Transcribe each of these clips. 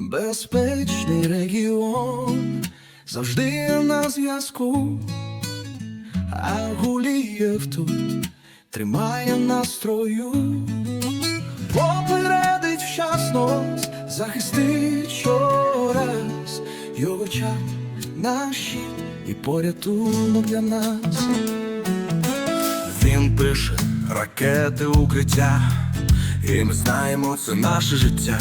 Безпечний регіон завжди на зв'язку, а Гулієв тут тримає настрою, попередить вчасно, захистить щораз. Його чат наші і порятунок для нас. Він пише ракети укриття, і ми знаємо, це наше життя.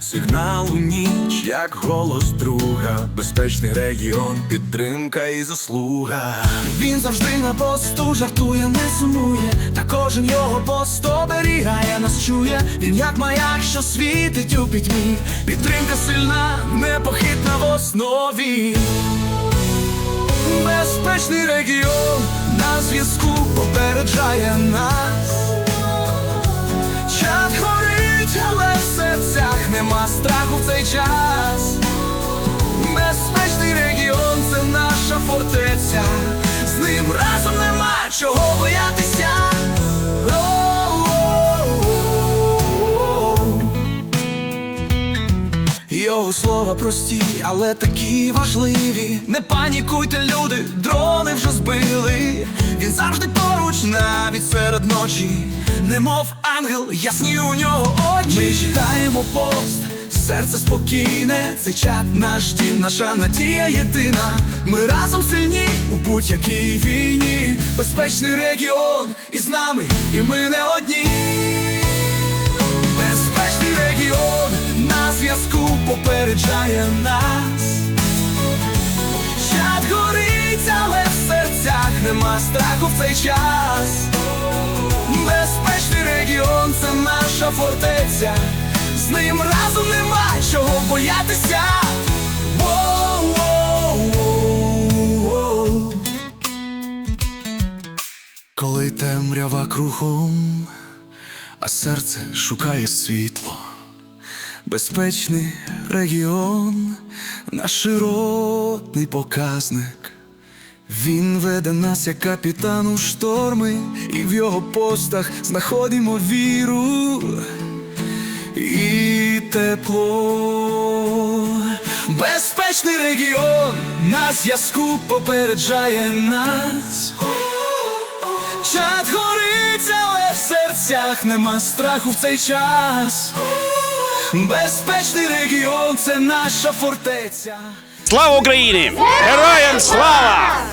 Сигнал у ніч, як голос друга, безпечний регіон, підтримка і заслуга. Він завжди на посту жартує, не сумує, та кожен його пост оберігає, нас чує. Він як маяк, що світить у пітьмі. Підтримка сильна, непохитна в основі. Безпечний регіон на зв'язку попереджає нас. Цей час. Безпечний регіон це наша фортеця. З ним разом нема чого боятися. Його слова прості, але такі важливі. Не панікуйте, люди, дрони вже збили. Він завжди поруч, навіть серед ночі. Немов ангел, ясні у нього очі. Ми читаємо пост, серце спокійне, цей чат наш дім, наша надія єдина. Ми разом сильні у будь-якій війні. Безпечний регіон із нами, і ми не одні. Безпечний регіон на зв'язку попереджає нас. Чат горить, але в серцях нема страху в цей час. Безпечний регіон це наша фортеця. З ним разом нема чого боятися. Коли темрява кругом, а серце шукає світло. Безпечний регіон, наш широтний показник. Він веде нас як капітан у шторми, і в його постах знаходимо віру і тепло. Безпечний регіон на зв'язку попереджає нас. Чат горить, але в серцях нема страху в цей час. Безпечний регіон це наша фортеця. Слава Україні! Героям слава!